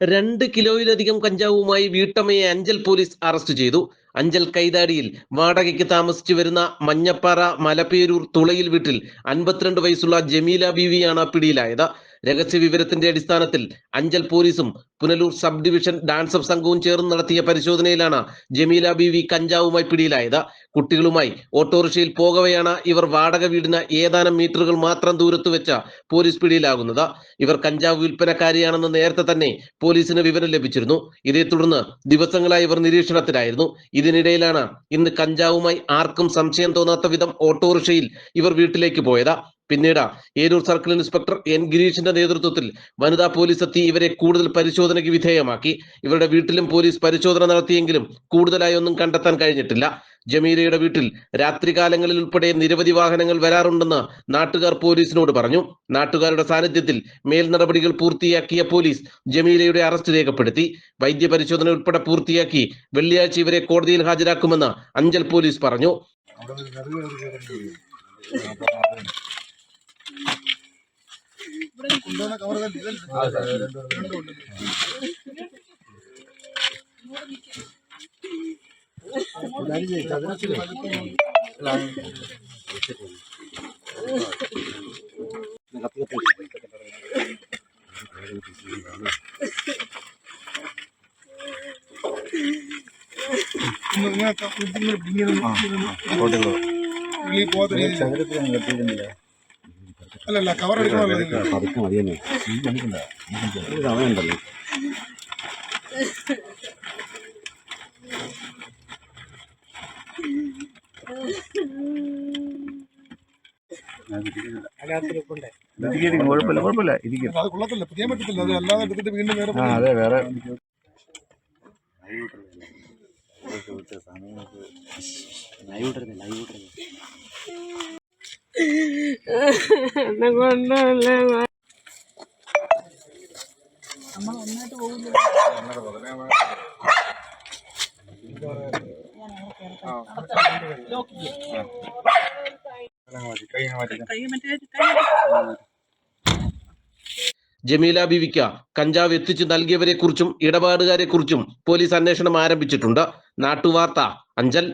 രണ്ട് കിലോയിലധികം കഞ്ചാവുമായി വീട്ടമ്മയെ അഞ്ചൽ പോലീസ് അറസ്റ്റ് ചെയ്തു. അഞ്ചൽ കൈതാടിയിൽ വാടകയ്ക്ക് താമസിച്ചു വരുന്ന മഞ്ഞപ്പാറ മലപ്പേരൂർ തുളയിൽ വീട്ടിൽ അൻപത്തിരണ്ട് വയസ്സുള്ള ജമീല ബീവിയാണ് പിടിയിലായത്. രഹസ്യ വിവരത്തിന്റെ അടിസ്ഥാനത്തിൽ അഞ്ചൽ പോലീസും പുനലൂർ സബ് ഡിവിഷൻ ഡാൻസ് സംഘവും ചേർന്ന് നടത്തിയ പരിശോധനയിലാണ് ജമീല ബീവി കഞ്ചാവുമായി പിടിയിലായത്. കുട്ടികളുമായി ഓട്ടോറിക്ഷയിൽ പോകവെയാണ് ഇവർ വാടക വീടിന് ഏതാനും മീറ്ററുകൾ മാത്രം ദൂരത്ത് വെച്ച പോലീസ് പിടിയിലാകുന്നത്. ഇവർ കഞ്ചാവ് വിൽപ്പനക്കാരിയാണെന്ന് നേരത്തെ തന്നെ പോലീസിന് വിവരം ലഭിച്ചിരുന്നു. ഇതേ തുടർന്ന് ദിവസങ്ങളായി ഇവർ നിരീക്ഷണത്തിലായിരുന്നു. ഇതിനിടയിലാണ് ഇന്ന് കഞ്ചാവുമായി ആർക്കും സംശയം തോന്നാത്ത വിധം ഓട്ടോറിക്ഷയിൽ ഇവർ വീട്ടിലേക്ക് പോയത്. പിന്നീട് ഏരൂർ സർക്കിൾ ഇൻസ്പെക്ടർ എൻ ഗിരീഷിന്റെ നേതൃത്വത്തിൽ വനിതാ പോലീസ് എത്തി ഇവരെ കൂടുതൽ പരിശോധനയ്ക്ക് വിധേയമാക്കി. ഇവരുടെ വീട്ടിലും പോലീസ് പരിശോധന നടത്തിയെങ്കിലും കൂടുതലായി ഒന്നും കണ്ടെത്താൻ കഴിഞ്ഞിട്ടില്ല. ജമീലയുടെ വീട്ടിൽ രാത്രികാലങ്ങളിൽ ഉൾപ്പെടെ നിരവധി വാഹനങ്ങൾ വരാറുണ്ടെന്ന് നാട്ടുകാർ പോലീസിനോട് പറഞ്ഞു. നാട്ടുകാരുടെ സാന്നിധ്യത്തിൽ മേൽ നടപടികൾ പൂർത്തിയാക്കിയ പോലീസ് ജമീലയുടെ അറസ്റ്റ് രേഖപ്പെടുത്തി. വൈദ്യപരിശോധന ഉൾപ്പെടെ പൂർത്തിയാക്കി വെള്ളിയാഴ്ച ഇവരെ കോടതിയിൽ ഹാജരാക്കുമെന്ന് അഞ്ചൽ പോലീസ് പറഞ്ഞു. ಹೋಟೆಲ್ ಸಂಗತಿ ಕಟ್ಟಿದ್ದಿಲ್ಲ അല്ലല്ല കവർ. പതുക്കെ മതി തന്നെ ഒരു സമയമുണ്ടല്ലോ കുഴപ്പമില്ല കുഴപ്പമില്ല ഇരിക്കും അത് കൊള്ളത്തില്ല പിടിക്കാൻ പറ്റത്തില്ല ഒന്നായിട്ട് ജമീല ബിവിക്ക കഞ്ചാവ് എത്തിച്ചു നൽകിയവരെ കുറിച്ചും ഇടപാടുകാരെ കുറിച്ചും പോലീസ് അന്വേഷണം ആരംഭിച്ചിട്ടുണ്ട്. നാട്ടുവാർത്ത അഞ്ചൽ.